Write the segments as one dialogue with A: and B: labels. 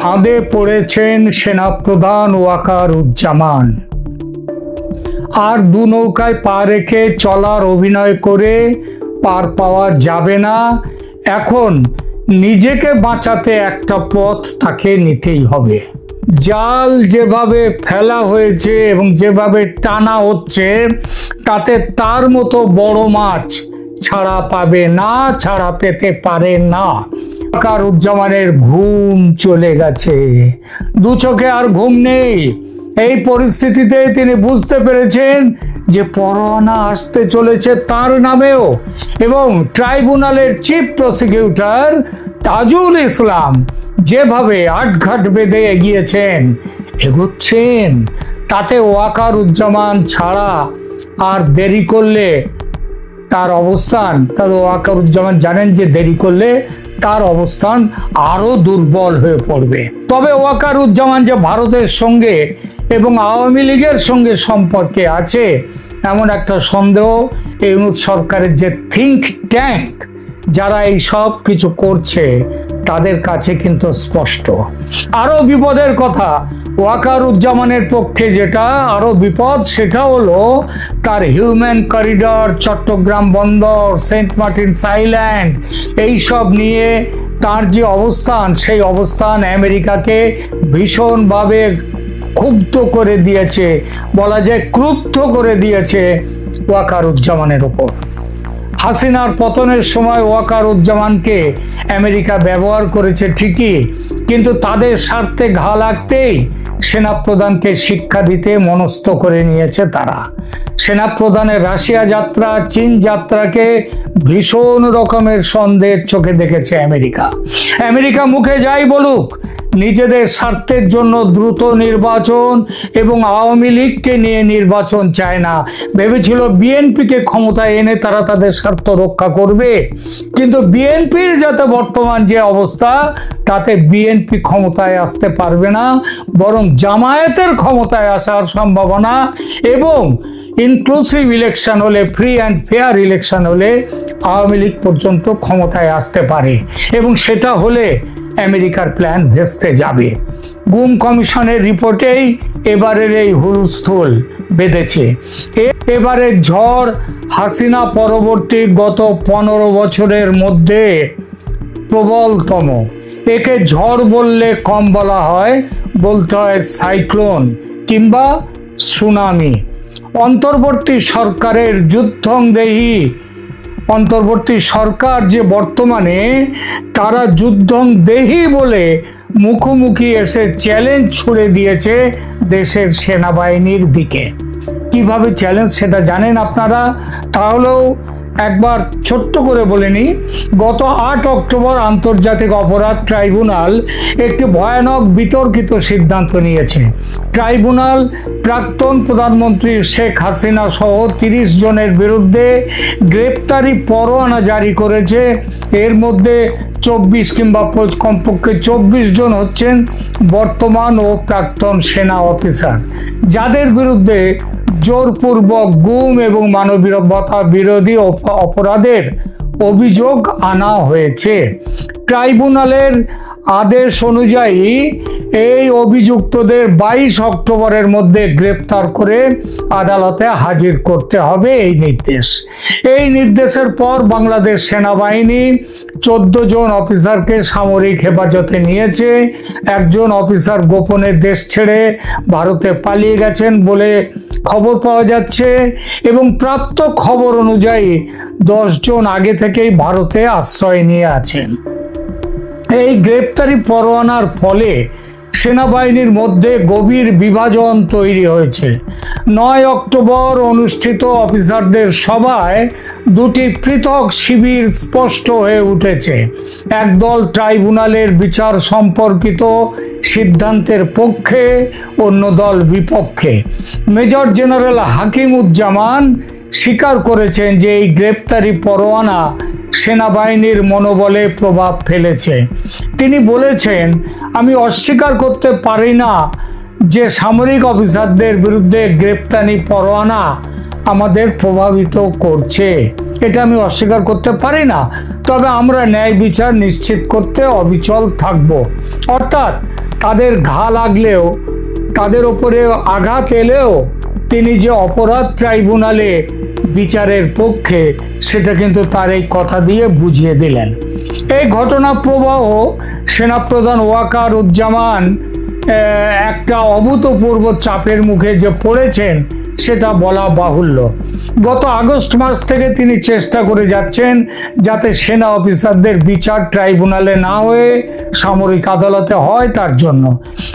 A: ফাঁদে পড়েছেন সেনাপ্রধান ওয়াকারুজ্জামান। আর দু নৌকায় পা রেখে চলার অভিনয় করে পার পাওয়া যাবে না, এখন নিজেকে বাঁচাতে একটা পথ তাকে নিতেই হবে। জাল যেভাবে ফেলা হয়েছে এবং যেভাবে টানা হচ্ছে, তাতে তার মতো বড় মাছ ছাড়া পাবে না, ছাড়া পেতে পারে না। কারুজ্জামানের ঘুম চলে গেছে। দু চোখে আর ঘুম নেই। এই পরিস্থিতিতে তিনি বুঝতে পেরেছেন যে পরোয়ানা আসতে চলেছে তার নামেও এবং ট্রাইব্যুনালের চিফ প্রসিকিউটর তাজুল ইসলাম যেভাবে আটঘাট বেঁধে এগিয়েছেন, এগোচ্ছেন, তাতে ওয়াকার উজ্জামান ছাড়া আর দেরি করলে তার অবস্থান তার ওয়াকারুজ্জামান জানেন যে দেরি করলে তার অবস্থান আরও দুর্বল হয়ে পড়বে। তবে ওয়াকারুজ্জামান যে ভারতের সঙ্গে এবং আওয়ামী লীগের সঙ্গে সম্পর্কে আছে, এমন একটা সন্দেহ এই সরকারের যে থিঙ্ক ট্যাঙ্ক যারা এই সব কিছু করছে, তাদের কাছে কিন্তু স্পষ্ট। আরও বিপদের কথা ওয়াকারুজ্জামানের পক্ষে যেটা আরও বিপদ, সেটা হলো তার হিউম্যান করিডর, চট্টগ্রাম বন্দর, সেন্ট মার্টিন আইল্যান্ড এই সব নিয়ে তার যে অবস্থান, সেই অবস্থান আমেরিকাকে ভীষণভাবে ক্ষুব্ধ করে দিয়েছে, বলা যায় ক্রুদ্ধ করে দিয়েছে ওয়াকারুজ্জামানের ওপর। হাসিনার পতনের সময় ওয়াকারুজ্জামানকে আমেরিকা ব্যবহার করেছে ঠিকই, কিন্তু তাদের স্বার্থে ঘা লাগতেই সেনাপ্রধানকে শিক্ষা দিতে মনস্থ করে নিয়েছে তারা। সেনাপ্রধানের রাশিয়া যাত্রা, চীন যাত্রাকে ভীষণ রকমের সন্দেহের চোখে দেখেছে আমেরিকা। আমেরিকা মুখে যাই বলুক নিজেদের স্বার্থের জন্য দ্রুত নির্বাচন এবং আওয়ামী লীগকে নিয়ে নির্বাচন চায় না। ভেবেছিল বিএনপিকে ক্ষমতায় এনে তারা তাদের স্বার্থ রক্ষা করবে। কিন্তু বিএনপির যাতে বর্তমান যে অবস্থা, তাতে বিএনপি ক্ষমতায় আসতে পারবে না, বরং জামায়াতের ক্ষমতায় আসার সম্ভাবনা এবং ইনক্লুসিভ ইলেকশন হলে ফ্রি অ্যান্ড ফেয়ার ইলেকশন হলে আওয়ামী লীগ পর্যন্ত ক্ষমতায় আসতে পারে। এবং সেটা হলে আমেরিকার প্ল্যান ভেস্তে যাবে। গুম কমিশনের রিপোর্টেই এবারের এই হুলস্থুল বেঁধেছে। এবারের ঝড় হাসিনা পরবর্তী গত পনেরো বছরের মধ্যে প্রবলতম। একে ঝড় বললে কম বলা হয়, বলতে হয় সাইক্লোন কিংবা সুনামি। অন্তর্বর্তী সরকারের যুদ্ধংদেহী অন্তর্বর্তী সরকার যে বর্তমানে তারা যুদ্ধং দেহি বলে মুখোমুখি এসে চ্যালেঞ্জ ছুড়ে দিয়েছে দেশের সেনাবাহিনীর দিকে। কীভাবে চ্যালেঞ্জ সেটা জানেন আপনারা? তাহলেও একবার ছোট্ট করে বলে নিই, গত আট অক্টোবর আন্তর্জাতিক অপরাধ ট্রাইব্যুনাল একটি ভয়ানক বিতর্কিত সিদ্ধান্ত নিয়েছে। ট্রাইব্যুনাল প্রাক্তন প্রধানমন্ত্রী শেখ হাসিনা সহ তিরিশ জনের বিরুদ্ধে গ্রেপ্তারি পরোয়ানা জারি করেছে। এর মধ্যে চব্বিশ কিংবা কমপক্ষে চব্বিশ জন হচ্ছেন বর্তমান ও প্রাক্তন সেনা অফিসার। যাদের বিরুদ্ধে জোরপূর্বক গুম এবং মানবীয়তা বিরোধী অপ- অপরাধের অভিযোগ আনা হয়েছে। ট্রাইব্যুনালের আদেশ অনুযায়ী এই অভিযুক্তদের বাইশ অক্টোবরের মধ্যে গ্রেপ্তার করে আদালতে হাজির করতে হবে এই নির্দেশ। এই নির্দেশের পর বাংলাদেশ সেনাবাহিনী চোদ্দ জন অফিসারকে সামরিক হেফাজতে নিয়েছে। একজন অফিসার গোপনে দেশ ছেড়ে ভারতে পালিয়ে গেছেন বলে খবর পাওয়া যাচ্ছে এবং প্রাপ্ত খবর অনুযায়ী জন আগে থেকেই ভারতে আশ্রয় নিয়ে আছেন। এই গ্রেপ্তারি পরোয়ানার ফলে সেনাবাহিনীর মধ্যে গভীর বিভাজন তৈরি হয়েছে। নয় অক্টোবর অনুষ্ঠিত অফিসারদের সভায় দুটি পৃথক শিবির স্পষ্ট হয়ে উঠেছে। একদল ট্রাইব্যুনালের বিচার সম্পর্কিত সিদ্ধান্তের পক্ষে, অন্য দল বিপক্ষে। মেজর জেনারেল হাকিমুজ্জামান স্বীকার করেছেন যে এই গ্রেপ্তারি পরোয়ানা সেনাবাহিনীর মনোবলে প্রভাব ফেলেছে। তিনি বলেছেন, আমি অস্বীকার করতে পারি না যে সামরিক অফিসারদের বিরুদ্ধে গ্রেপ্তারি পরোয়ানা আমাদের প্রভাবিত করছে। এটা আমি অস্বীকার করতে পারি না। তবে আমরা ন্যায় বিচার নিশ্চিত করতে অবিচল থাকব। অর্থাৎ তাদের ঘা লাগলেও, তাদের ওপরে আঘাত এলেও তিনি যে অপরাধ ট্রাইব্যুনালে বিচারের পক্ষে সেটা কিন্তু তার এই কথা দিয়ে বুঝিয়ে দিলেন। এই ঘটনা প্রবাহ সেনাপ্রধান ওয়াকার উজ্জামান একটা অভূতপূর্ব চাপের মুখে যে পড়েছেন, সেটা বলা বাহুল্য। গত আগস্ট মাস থেকে তিনি চেষ্টা করে যাচ্ছেন যাতে সেনা অফিসারদের বিচার ট্রাইব্যুনালে না হয়ে সামরিক আদালতে হয় তার জন্য।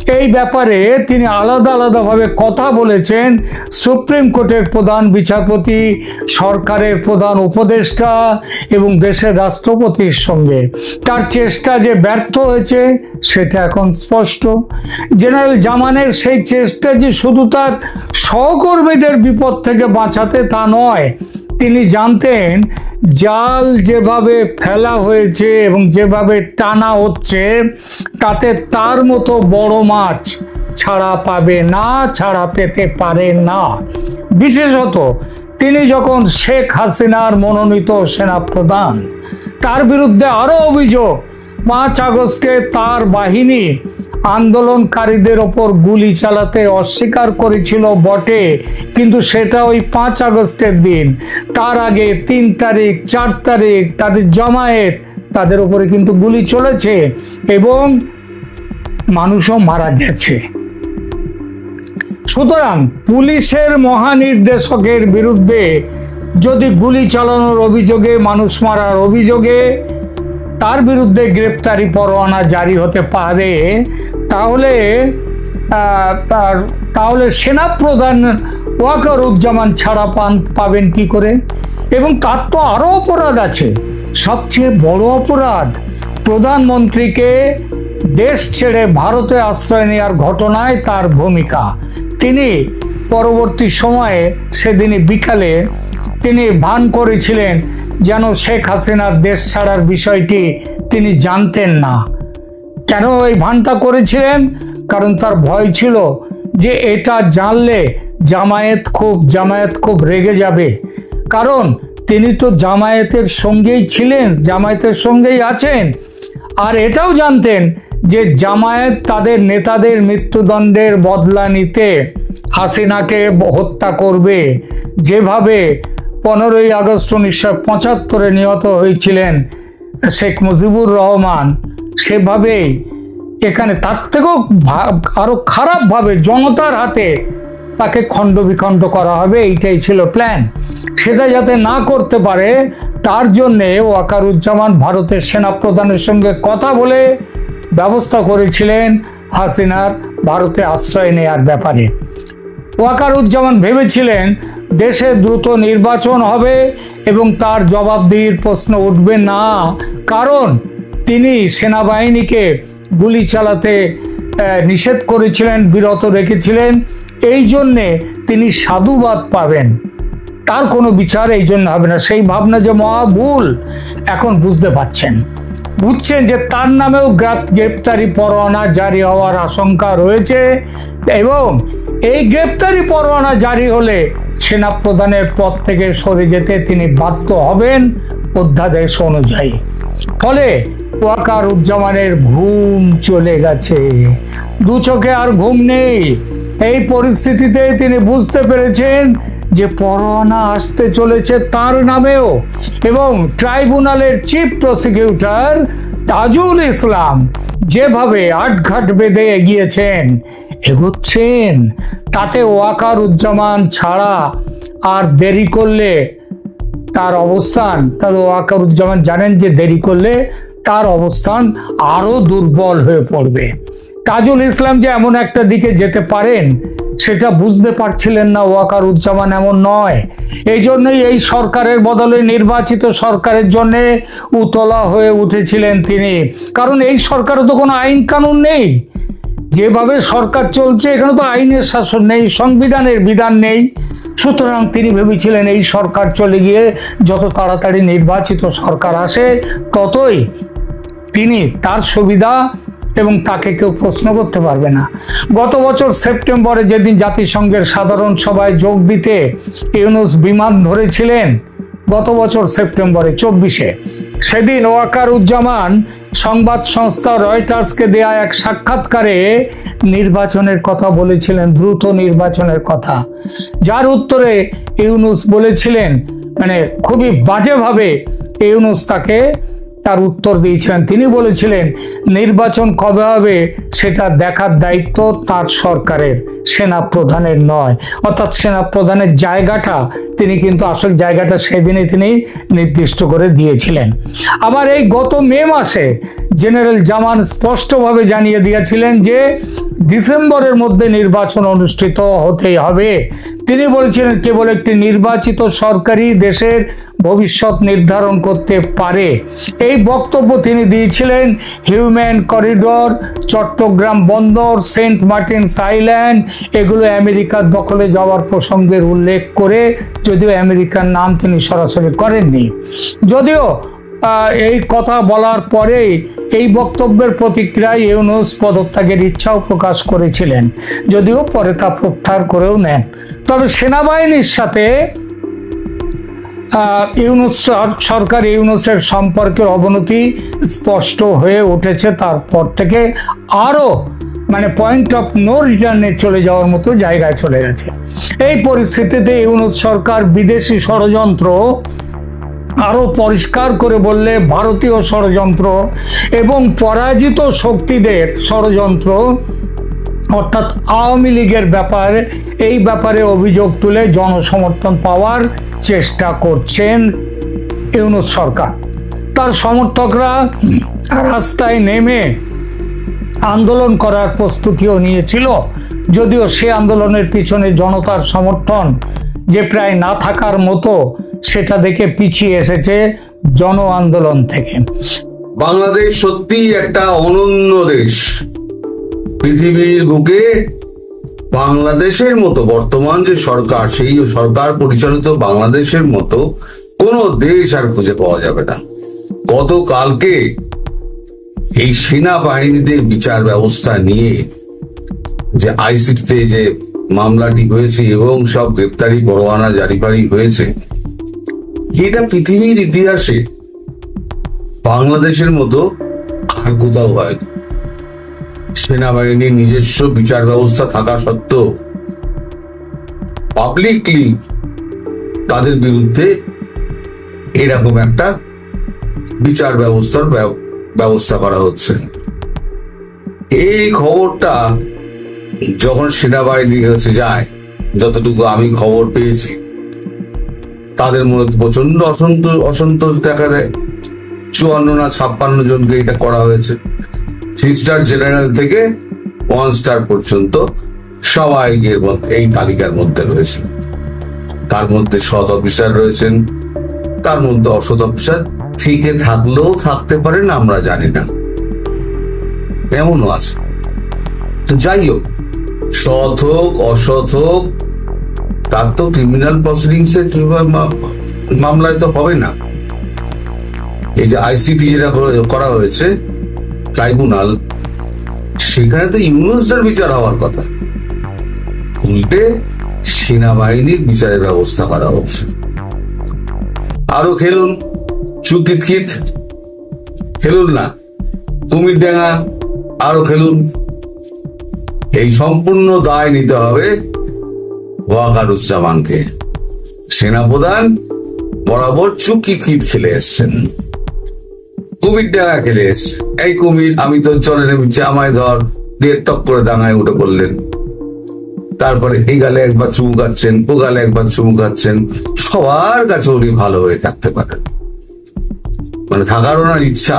A: এই ব্যাপারে তিনি আলাদা আলাদাভাবে কথা বলেছেন। সুপ্রিম কোর্টের প্রধান বিচারপতি, সরকারের প্রধান উপদেষ্টা এবং দেশের রাষ্ট্রপতির সঙ্গে। তার চেষ্টা যে ব্যর্থ হয়েছে সেটা এখন স্পষ্ট। জেনারেল জামানের সেই চেষ্টা যে শুধু তার সহকর্মীদের বিপদ থেকে বাঁচাতে তা নয়। তিনি জানতেন, জাল যেভাবে ফেলা হয়েছে এবং যেভাবে টানা হচ্ছে, তাতে তার মতো বড় মাছ ছাড়া পাবে না, ছাড়া পেতে পারে না। বিশেষত, তিনি যখন শেখ হাসিনার মনোনীত সেনাপ্রধান, তার বিরুদ্ধে আরও অভিযোগ পাঁচ আগস্টে তার বাহিনী আন্দোলনকারীদের ওপর গুলি চালাতে অস্বীকার করেছিল বটে, কিন্তু সেটা ওই পাঁচ আগস্টের দিন। তার আগে তিন তারিখ, চার তারিখ তাদের জমায়েত, তাদের উপরে কিন্তু গুলি চলেছে এবং মানুষও মারা গেছে। সুতরাং পুলিশের মহানির্দেশকের বিরুদ্ধে যদি গুলি চালানোর অভিযোগে, মানুষ মারার অভিযোগে তার বিরুদ্ধে গ্রেপ্তারি পরোয়ানা জারি হতে পারে, তাহলে তাহলে সেনাপ্রধান ওয়াকারুজ্জামান ছাড়া পান, পাবেন কি করে? এবং তার তো আরও অপরাধ আছে। সবচেয়ে বড় অপরাধ, প্রধানমন্ত্রীকে দেশ ছেড়ে ভারতে আশ্রয় নেওয়ার ঘটনায় তার ভূমিকা। তিনি পরবর্তী সময়ে সেদিনই বিকালে তিনি ভান করেছিলেন যেন শেখ হাসিনার দেশ ছাড়ার বিষয়টি তিনি জানতেন না। কেন এই ভানটা করেছিলেন? কারণ তার ভয় ছিল যে এটা জানলে জামায়াত খুব জামায়াত খুব রেগে যাবে। কারণ তিনি তো জামায়াতের সঙ্গেই ছিলেন, জামায়াতের সঙ্গেই আছেন। আর এটাও জানতেন যে জামায়াত তাদের নেতাদের মৃত্যুদণ্ডের বদলা নিতে হাসিনাকে হত্যা করবে। যেভাবে পনেরোই আগস্ট উনিশশো পঁচাত্তরে নিহত হয়েছিলেন শেখ মুজিবুর রহমান। সেভাবেই এখানে তার থেকেও ভা- আরও খারাপভাবে জনতার হাতে তাকে খণ্ড বিখণ্ড করা হবে, এইটাই ছিল প্ল্যান সেটা যাতে না করতে পারে, তার জন্যে ওয়াকারুজ্জামান ভারতের সেনাপ্রধানের সঙ্গে কথা বলে ব্যবস্থা করেছিলেন হাসিনার ভারতে আশ্রয় নেয়ার ব্যাপারে। ওয়াকারুজ্জামান ভেবেছিলেন দেশে দ্রুত নির্বাচন হবে এবং তার জবাবদিহির প্রশ্ন উঠবে না। কারণ তিনি সেনাবাহিনীকে গুলি চালাতে নিষেধ করেছিলেন, বিরত রেখেছিলেন। এই জন্যে তিনি সাধুবাদ পাবেন। তার কোনো বিচার এই জন্য হবে না। সেই ভাবনা যে মহা ভুল, এখন বুঝতে পারছেন। বুঝছেন যে তার নামেও গ্রাপ- গ্রেপ্তারি পরোয়ানা জারি হওয়ার আশঙ্কা রয়েছে এবং এই গ্রেপ্তারি পরোয়ানা জারি হলে সেনা প্রধানের পদ থেকে সরে যেতে তিনি বাধ্য হবেন অধ্যাদেশ অনুযায়ী। ফলে ওয়াকার উজ্জামানের ঘুম চলে গেছে। দু চোখে আর ঘুম নেই। এই পরিস্থিতিতে তিনি বুঝতে পেরেছেন যে পরোয়ানা আসতে চলেছে তার নামেও এবং ট্রাইব্যুনালের চিফ প্রসিকিউটর তাজুল ইসলাম যেভাবে আটঘাট বেঁধে এগিয়েছেন, এগোচ্ছেন, তাতে ওয়াকার উজ্জামান ছাড়া আর দেরি করলে তার অবস্থান, তাহলে ওয়াকারুজ্জামান জানেন যে দেরি করলে তার অবস্থান আরও দুর্বল হয়ে পড়বে। তাজুল ইসলাম যে এমন একটা দিকে যেতে পারেন সেটা বুঝতে পারছিলেন না ওয়াকার উজ্জামান এমন নয়। এই জন্যই এই সরকারের বদলে নির্বাচিত সরকারের জন্যে উতলা হয়ে উঠেছিলেন তিনি। কারণ এই সরকারে তো কোনো আইন কানুন নেই। যেভাবে সরকার চলছে, এখানে তো আইনের শাসন নেই, সংবিধানের বিধান নেই। সুতরাং তিনি ভেবেছিলেন এই সরকার চলে গিয়ে যত তাড়াতাড়ি নির্বাচিত সরকার আসে, ততই তিনি তার সুবিধা এবং তাকে কেউ প্রশ্ন করতে পারবে না। গত বছর সেপ্টেম্বরে যেদিন জাতিসংঘের সাধারণ সভায় যোগ দিতে ইউনুস বিমান ধরেছিলেন, গত বছর সেপ্টেম্বরে চব্বিশে। সেদিন ওয়াকারুজ্জামান সংবাদ সংস্থা রয়টার্সকে দেয়া এক সাক্ষাৎকারে নির্বাচনের কথা বলেছিলেন, দ্রুত নির্বাচনের কথা। যার উত্তরে ইউনুস বলেছিলেন মানে খুবই বাজেভাবে ইউনুস তাকে তার উত্তর দিয়েছিলেন। তিনি বলেছিলেন, নির্বাচন কবে হবে সেটা দেখার দায়িত্ব তার সরকারের সেনা প্রধানের নয়। অর্থাৎ সেনা প্রধানের জায়গাটা, তিনি কিন্তু আসল জায়গাটা সেদিনে তিনি নির্দিষ্ট করে দিয়েছিলেন। আবার এই গত মে মাসে জেনারেল জামান স্পষ্টভাবে জানিয়ে দিয়েছিলেন যে, ডিসেম্বরের মধ্যে নির্বাচন অনুষ্ঠিত হতেই হবে। তিনি বলেছিলেন, কেবল একটি নির্বাচিত সরকারি দেশের ভবিষ্যৎ নির্ধারণ করতে পারে। এই বক্তব্য তিনি দিয়েছিলেন হিউম্যান করিডোর, চট্টগ্রাম বন্দর, সেন্ট মার্টিনস আইল্যান্ড, এগুলো আমেরিকার দখলে যাওয়ার প্রসঙ্গের উল্লেখ করে যদিও আমেরিকার নাম তিনি সরাসরি করেননি। যদিও এই কথা বলার পরেই এই বক্তব্যের প্রতিক্রিয়ায় ইউনুস পদত্যাগের ইচ্ছাও প্রকাশ করেছিলেন, যদিও পরে তা প্রত্যাহার করেও নেন। তবে সেনাবাহিনীর সাথে ইউনুস সরকার ইউনুসের সম্পর্কে অবনতি স্পষ্ট হয়ে উঠেছে। তারপর থেকে আরও মানে পয়েন্ট অফ নো রিটার্নে চলে যাওয়ার মতো জায়গায় চলে গেছে। এই পরিস্থিতিতে ইউনুস সরকার বিদেশি ষড়যন্ত্র আরও পরিষ্কার করে বললে ভারতীয় ষড়যন্ত্র এবং পরাজিত শক্তিদের ষড়যন্ত্র, অর্থাৎ আওয়ামী লীগের ব্যাপারে, এই ব্যাপারে অভিযোগ তুলে জনসমর্থন পাওয়ার চেষ্টা করছেন ইউনুস সরকার। তার সমর্থকরা রাস্তায় নেমে আন্দোলন করার প্রস্তুতিও নিয়েছিল। যদিও সে আন্দোলনের পিছনে জনতার সমর্থন যে প্রায় না থাকার মতো সেটা দেখে পিছিয়ে এসেছে জন আন্দোলন থেকে।
B: বাংলাদেশ সত্যিই একটা অনন্য দেশ। পৃথিবীর বুকে বাংলাদেশের মতো, বর্তমান যে সরকার, সেই সরকার পরিচালিত বাংলাদেশের মতো কোনো দেশ আর খুঁজে পাওয়া যাবে না। গতকালকে এই সেনাবাহিনীদের বিচার ব্যবস্থা নিয়ে যে আইসিটিতে যে মামলাটি হয়েছে এবং সব গ্রেপ্তারি, পরোয়ানা জারিফারি হয়েছে, এটা পৃথিবীর ইতিহাসে বাংলাদেশের মতো আর কোথাও হয়নি। সেনাবাহিনীর নিজস্ব বিচার ব্যবস্থা থাকা সত্ত্বেও পাবলিকলি তাদের বিরুদ্ধে এরকম একটা বিচার ব্যবস্থার ব্যব- ব্যবস্থা করা হচ্ছে। এই খবরটা যখন সেনাবাহিনীর কাছে যায়, যতটুকু আমি খবর পেয়েছি, তাদের মধ্যে প্রচণ্ড অসন্তোষ অসন্তোষ দেখা দেয়। চুয়ান্ন না ছাপ্পান্ন জনকে এটা করা হয়েছে। থ্রি স্টার জেনারেল থেকে ওয়ান স্টার পর্যন্ত সবাই এই তালিকার মধ্যে রয়েছে। তার মধ্যে সৎ অফিসার রয়েছেন, তার মধ্যে অসৎ অফিসার থেকে থাকলেও থাকতে পারেন আমরা জানি না। এমনও আছে। তো যাই হোক, সৎ হোক, অসৎ হোক, তার তো ক্রিমিনাল প্রসিডিংস এর মামলায় তো হবে না। এই যে আইসিটি যেটা করা হয়েছে ট্রাইব্যুনাল, সেখানে তো ইউনুসদের বিচার হওয়ার কথা। উল্টে সেনাবাহিনীর বিচারের ব্যবস্থা করা হচ্ছে। আরও খেলুন, চুকিত কিত খেলুন না, কুমির ডাঙ্গা আরও খেলুন। এই সম্পূর্ণ দায় নিতে হবে ওয়াকারুজ্জামানকে। সেনাপ্রধান বরাবর চুকিত কিত খেলে এসছেন। কুমির ডাঙা খেলে এসছে। এই কুমির, আমি তো চলে নেমেছি আমায় ধর। দিয়ে টক করে ডাঙায় উঠে পড়লেন। তারপরে এই গালে একবার চুমু খাচ্ছেন, ও গালে একবার চুমু খাচ্ছেন। সবার কাছে উনি ভালো হয়ে থাকতে পারেন। মানে থাকার ওনার ইচ্ছা।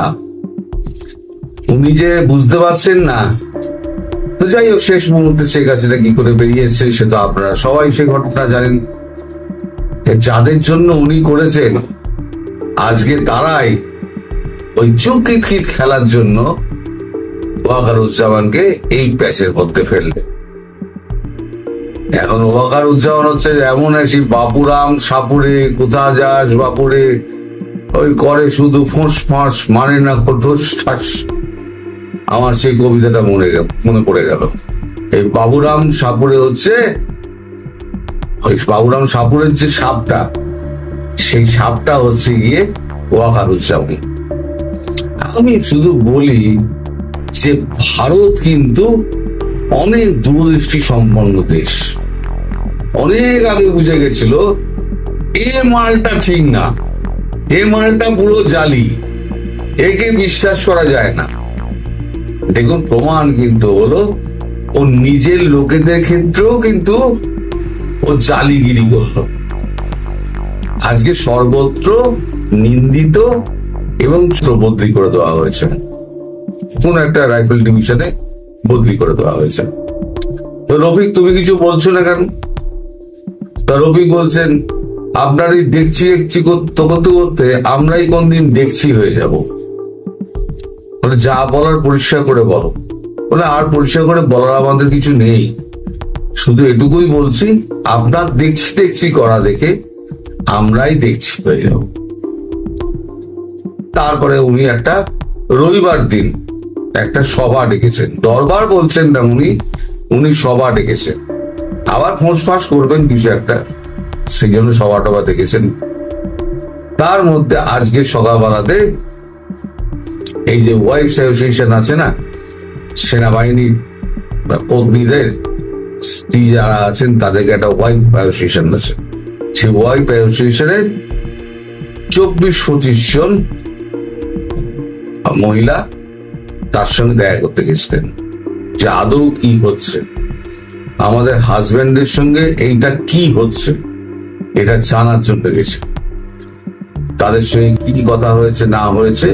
B: উনি যে বুঝতে পারছেন না। তো যাই হোক, শেষ মুহূর্তে শেখ হাসিনা কি করে বেরিয়ে এসছে, সে তো আপনারা সবাই সে ঘটনা জানেন। যাদের জন্য উনি করেছেন, আজকে তারাই ওই চুকিত কিত খেলার জন্য ওয়াকারুজ্জামানকে এই প্যাচের মধ্যে ফেললে। এখন ওয়াকার ওয়াকারুজ্জামান হচ্ছে এমন সেই বাপুরাম সাপুরে কোথা যাস বাপুরে, ওই করে শুধু ফোঁস ফাঁস মানে না ঠোস ঠাস আমার সেই কবিতাটা মনে গেল, মনে পড়ে গেল। এই বাবুরাম সাপুরে হচ্ছে, ওই বাবুরাম সাপুরের যে সাপটা, সেই সাপটা হচ্ছে গিয়ে ওয়াকার ওয়াকারুজ্জামান। আমি শুধু বলি যে ভারত কিন্তু অনেক দূরদৃষ্টি সম্পন্ন দেশ। অনেক আগে বুঝে গেছিল, এ মালটা ঠিক না, এ মালটা পুরো জালি, একে বিশ্বাস করা যায় না। দেখুন, প্রমাণ কিন্তু হলো, ও নিজের লোকেদের ক্ষেত্রেও কিন্তু ও জালিগিরি করল। আজকে সর্বত্র নিন্দিত এবং বদলি করে দেওয়া হয়েছে। কোন একটা রাইফেল ডিভিশনে বদলি করে দেওয়া হয়েছে। তো রফিক, তুমি কিছু বলছো না কেন? তা রফিক বলছেন, আপনারই দেখছি দেখছি করতে করতে আমরাই কোনদিন দেখছি হয়ে যাব। বলে, যা বলার পরিষ্কার করে বলো। বলে, আর পরিষ্কার করে বলার আমাদের কিছু নেই। শুধু এটুকুই বলছি, আপনার দেখছি দেখছি করা দেখে আমরাই দেখছি হয়ে যাব। তারপরে উনি একটা রবিবার দিন একটা সভা ডেকেছেন। দরবার বলছেন না উনি উনি সভা ডেকেছেন। আবার ফোঁস ফাঁস করবেন কিছু একটা, সেই জন্য সভা টভা ডেকেছেন। তার মধ্যে আজকে সকালবেলাতে এই যে ওয়াইফ অ্যাসোসিয়েশন আছে না, সেনাবাহিনীর বা কর্মীদের স্ত্রী যারা আছেন, তাদেরকে একটা ওয়াইফ অ্যাসোসিয়েশন আছে। সেই ওয়াইফ অ্যাসোসিয়েশনে চব্বিশ পঁচিশ জন মহিলা তার সঙ্গে দেখা করতে গেছিলেন যে আদৌ কি হচ্ছে। আমাদের হাজবেন্ডের সঙ্গে এইটা কি হচ্ছে এটা জানার জন্য গেছে। তাদের সঙ্গে কি কথা হয়েছে, না হয়েছে,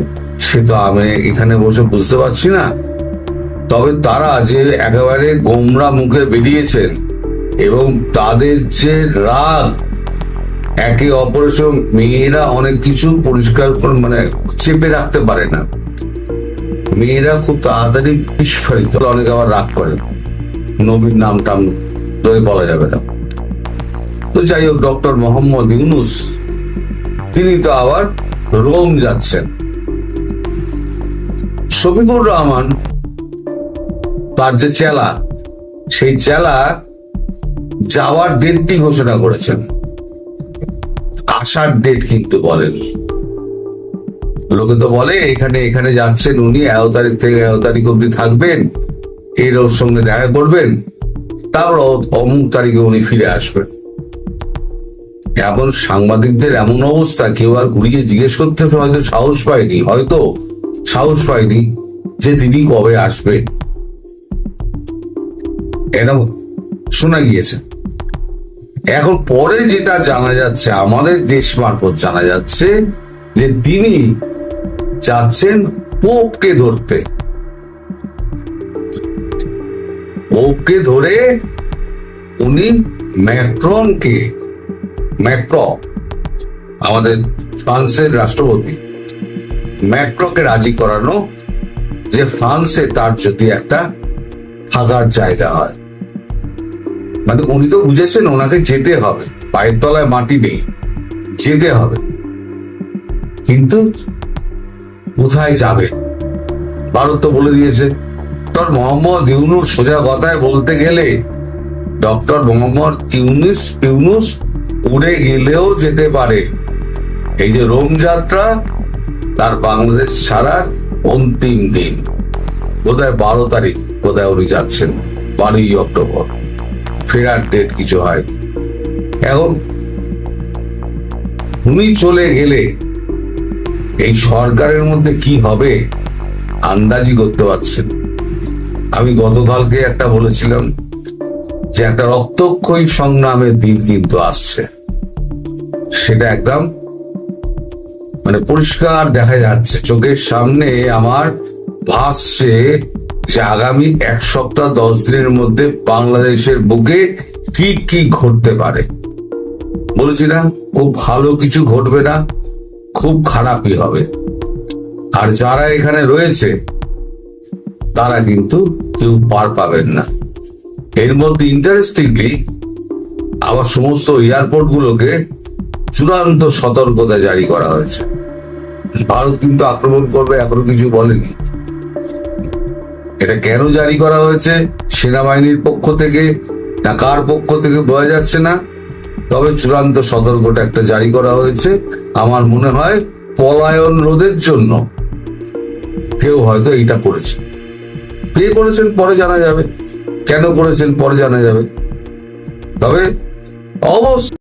B: সে তো আমি এখানে বসে বুঝতে পারছি না। তবে তারা যে একেবারে গোমরা মুখে বেরিয়েছেন এবং তাদের যে রাগ, একে অপরের সঙ্গে মেয়েরা অনেক কিছু পরিষ্কার মানে চেপে রাখতে পারে না। মেয়েরা খুব তাড়াতাড়ি বিস্ফোরিত অনেকে আবার রাগ করে। নবীর নাম টাম ধরে বলা যাবে না। তো যাই হোক, ডক্টর মোহাম্মদ ইউনুস, তিনি তো আবার রোম যাচ্ছেন। শফিকুর রহমান, তার যে চেলা, সেই চেলা যাওয়ার ডেটটি ঘোষণা করেছেন। আসার ডেট কিন্তু বলেন লোকে তো বলে, এখানে এখানে যাচ্ছেন উনি, এগারো তারিখ থেকে এগারো তারিখ অব্দি থাকবেন, এর ওর সঙ্গে দেখা করবেন, তারপর অমুক তারিখে উনি ফিরে আসবেন। এমন সাংবাদিকদের এমন অবস্থা, কেউ আর ঘুরিয়ে জিজ্ঞেস করতে হয়তো সাহস পায়নি, হয়তো সাহস পায়নি যে তিনি কবে আসবেন। এটা শোনা গিয়েছে। এখন পরে যেটা জানা যাচ্ছে, আমাদের দেশ মারফত জানা যাচ্ছে যে তিনি যাচ্ছেন পোপকে ধরতে। পোপকে ধরে উনি ম্যাক্রনকে, ম্যাক্র, আমাদের ফ্রান্সের রাষ্ট্রপতি, ম্যাক্রোকে রাজি করানো যে ফ্রান্সে তার যদি একটা থাকার জায়গা হয়। মানে উনি তো বুঝেছেন ওনাকে যেতে হবে, পায়ের তলায় মাটি নেই, যেতে হবে। কিন্তু কোথায় যাবে? ভারত তো বলে দিয়েছে। ডক্টর মোহাম্মদ ইউনুস সোজা কথায় বলতে গেলে ডক্টর মোহাম্মদ ইউনুস ইউনুস উড়ে গেলেও যেতে পারে। এই যে রোম যাত্রা, তার বাংলাদেশ ছাড়ার অন্তিম দিন। বোধহয় বারো তারিখ বোধহয় উনি যাচ্ছেন, বারোই অক্টোবর। ফেরার ডেট কিছু হয় এখন উনি চলে গেলে এই সরকারের মধ্যে কি হবে আন্দাজি করতে পারছেন আমি গতকালকে একটা বলেছিলাম যে একটা রক্তক্ষয়ী সংগ্রামের দিন কিন্তু আসছে। সেটা একদম মানে পরিষ্কার দেখা যাচ্ছে। চোখের সামনে আমার ভাসছে যে আগামী এক সপ্তাহ, দশ দিনের মধ্যে বাংলাদেশের বুকে কি কি ঘটতে পারে। বলেছি না, খুব ভালো কিছু ঘটবে না। খুব খারাপই হবে। আর যারা এখানে রয়েছে, তারা কিন্তু কেউ পার পাবেন না। এর মধ্যে ইন্টারেস্টিংলি আবার সমস্ত এয়ারপোর্ট গুলোকে চূড়ান্ত সতর্কতা জারি করা হয়েছে। ভারত কিন্তু আক্রমণ করবে এখনও কিছু বলেনি। এটা কেন জারি করা হয়েছে? সেনাবাহিনীর পক্ষ থেকে না কার পক্ষ থেকে বোঝা যাচ্ছে না? তবে চূড়ান্ত সতর্কটা একটা জারি করা হয়েছে। আমার মনে হয় পলায়ন রোধের জন্য কেউ হয়তো এইটা করেছে। কে করেছেন পরে জানা যাবে। কেন করেছেন পরে জানা যাবে। তবে অবশ্যই